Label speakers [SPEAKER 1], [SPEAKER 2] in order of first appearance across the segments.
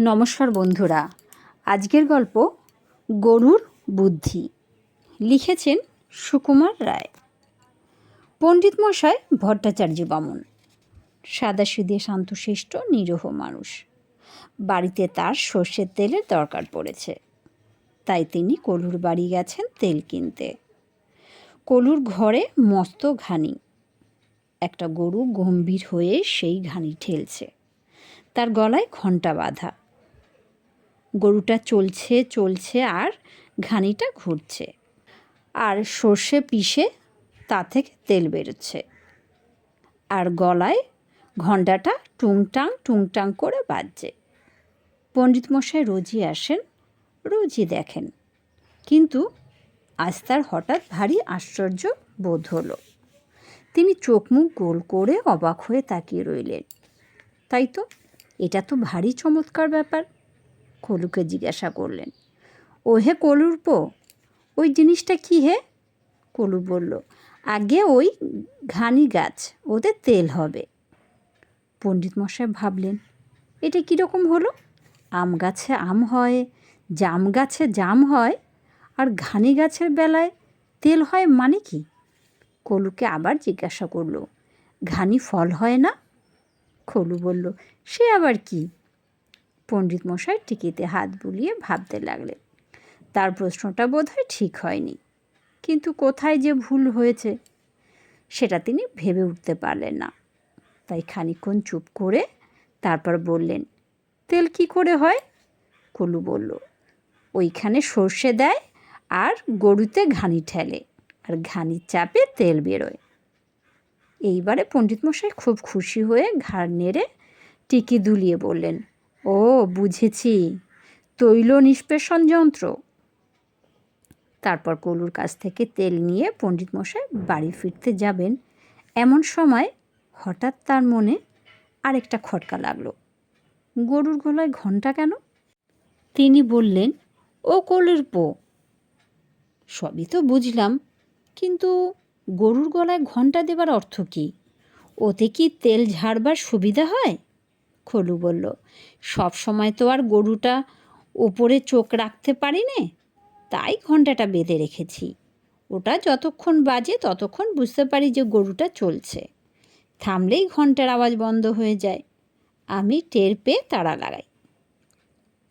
[SPEAKER 1] নমস্কার বন্ধুরা। আজকের গল্প গরুর বুদ্ধি। লিখেছেন সুকুমার রায়। পণ্ডিত মশাই ভট্টাচার্য বামন। সাদা সাদাসিধে শান্তশিষ্ট নিরহ মানুষ। বাড়িতে তার সর্ষের তেলের দরকার পড়েছে। তাই তিনি কলুর বাড়ি গেছেন তেল কিনতে। কলুর ঘরে মস্ত ঘানি। একটা গরু গম্ভীর হয়ে সেই ঘানি ঠেলছে। তার গলায় ঘণ্টা বাঁধা। গরুটা চলছে চলছে আর ঘানিটা ঘুরছে। আর সর্ষে পিষে তা থেকে তেল বেরোচ্ছে। আর গলায় ঘণ্টাটা টুংটাং টুংটাং করে বাজছে। পণ্ডিত মশাই রোজই আসেন, রোজই দেখেন। কিন্তু আজ তার হঠাৎ ভারী আশ্চর্য বোধ হলো। তিনি চোখ মুখ গোল করে অবাক হয়ে তাকিয়ে রইলেন। তাই তো এটা তো ভারী চমৎকার ব্যাপার, কলুকে জিজ্ঞাসা করলেন। ও হে কলুর পো ওই জিনিসটা কি হে? কলু বলল, আগে ওই ঘানি গাছ, ওতে তেল হবে। পণ্ডিত মশাই ভাবলেন, এটা কীরকম হলো? আম গাছে আম হয়, জাম গাছে জাম হয়, আর ঘানি গাছের বেলায় তেল হয় মানে কি? কলুকে আবার জিজ্ঞাসা করল, ঘানি ফল হয় না? খলু বলল, সে আবার কি? পণ্ডিত মশাই টিকিতে হাত বুলিয়ে ভাবতে লাগলেন। তার প্রশ্নটা বোধহয় ঠিক হয়নি, কিন্তু কোথায় যে ভুল হয়েছে সেটা তিনি ভেবে উঠতে পারলেন না। তাই খানিক্ষণ চুপ করে তারপর বললেন, তেল কি করে হয়? কলু বলল, ওইখানে সর্ষে দেয় আর গরুতে ঘানি ঠেলে, আর ঘানির চাপে তেল বেরোয়। এইবারে পণ্ডিতমশাই খুব খুশি হয়ে ঘাড় নেড়ে টিকি দুলিয়ে বললেন, ও, বুঝেছি। তৈল নিষ্পেষণ যন্ত্র। তারপর কলুর কাছ থেকে তেল নিয়ে পণ্ডিতমশাই বাড়ি ফিরতে যাবেন। এমন সময় হঠাৎ তার মনে আরেকটা খটকা লাগল। গরুর গলায় ঘণ্টা কেন? তিনি বললেন, ও কলুর পো। সবই তো বুঝলাম, কিন্তু গরুর গলায় ঘণ্টা দেবার অর্থ কী? ওতে কি তেল ঝাড়বার সুবিধা হয়? খলু বলল, সব সময় তো আর গরুটা ওপরে চোখ রাখতে পারি নে। তাই ঘন্টাটা বেঁধে রেখেছি। ওটা যতক্ষণ বাজে ততক্ষণ বুঝতে পারি যে গরুটা চলছে। থামলেই ঘণ্টার আওয়াজ বন্ধ হয়ে যায়। আমি টের পেয়ে তাড়া লাগাই।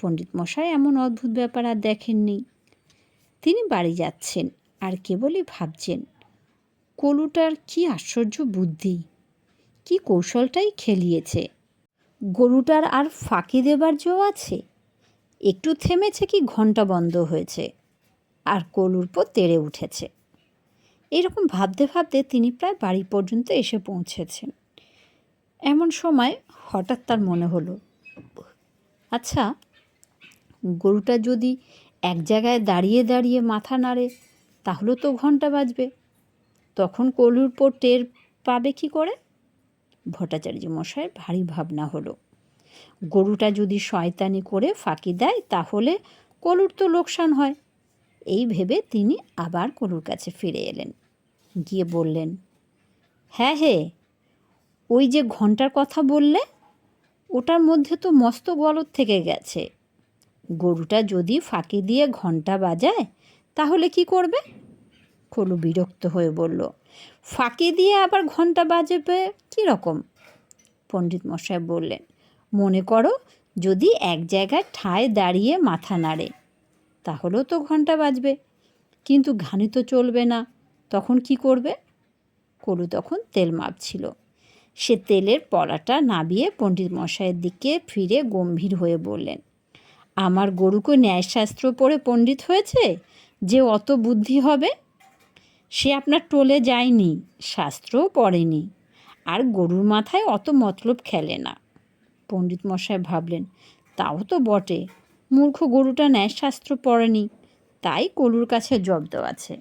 [SPEAKER 1] পণ্ডিত মশাই এমন অদ্ভুত ব্যাপার আর দেখেননি। তিনি বাড়ি যাচ্ছেন আর কেবলই ভাবছেন কলুটার কি আশ্চর্য বুদ্ধি? কি কৌশলটাই খেলিয়েছে? গরুটার আর ফাঁকি দেবার জো আছে? একটু থেমেছে কি ঘণ্টা বন্ধ হয়েছে? আর কলুর পর তেড়ে উঠেছে। এরকম ভাবতে ভাবতে তিনি প্রায় বাড়ি পর্যন্ত এসে পৌঁছেছেন। এমন সময় হঠাৎ তার মনে হলো আচ্ছা গরুটা যদি এক জায়গায় দাঁড়িয়ে দাঁড়িয়ে মাথা নাড়ে, তাহলে তো ঘণ্টা বাজবে। তখন কলুর পর টের পাবে কি করে? ভট্টাচার্য মশাই ভারী ভাবনা হলো। গরুটা যদি শয়তানি করে ফাঁকি দেয়, তাহলে কলুর তো লোকসান হয়। এই ভেবে তিনি আবার কলুর কাছে ফিরে এলেন। গিয়ে বললেন হ্যাঁ হে, ওই যে ঘণ্টার কথা বললে, ওটার মধ্যে তো মস্ত গলত থেকে গেছে। গরুটা যদি ফাঁকি দিয়ে ঘণ্টা বাজায়, তাহলে কি করবে? কলু বিরক্ত হয়ে বলল, ফাঁকি দিয়ে আবার ঘণ্টা বাজবে কীরকম? পণ্ডিত মশাই বললেন, মনে করো যদি এক জায়গায় ঠায় দাঁড়িয়ে মাথা নাড়ে, তাহলেও তো ঘণ্টা বাজবে। কিন্তু ঘানি তো চলবে না, তখন কি করবে? কলু তখন তেল মাপছিল। সে তেলের পলাটা নাবিয়ে পণ্ডিত মশাইয়ের দিকে ফিরে গম্ভীর হয়ে বললেন, আমার গরুকে ন্যায়শাস্ত্র পড়ে পণ্ডিত হয়েছে? যে অত বুদ্ধি হবে সে আপনার টোলে যায়নি, শাস্ত্রও পড়েনি। আর গরুর মাথায় অত মতলব খেলে না। পণ্ডিত মশাই ভাবলেন, তাও তো বটে। মূর্খ গরুটা ন্যায়শাস্ত্র পড়েনি, তাই কলুর কাছে জব্দ আছে।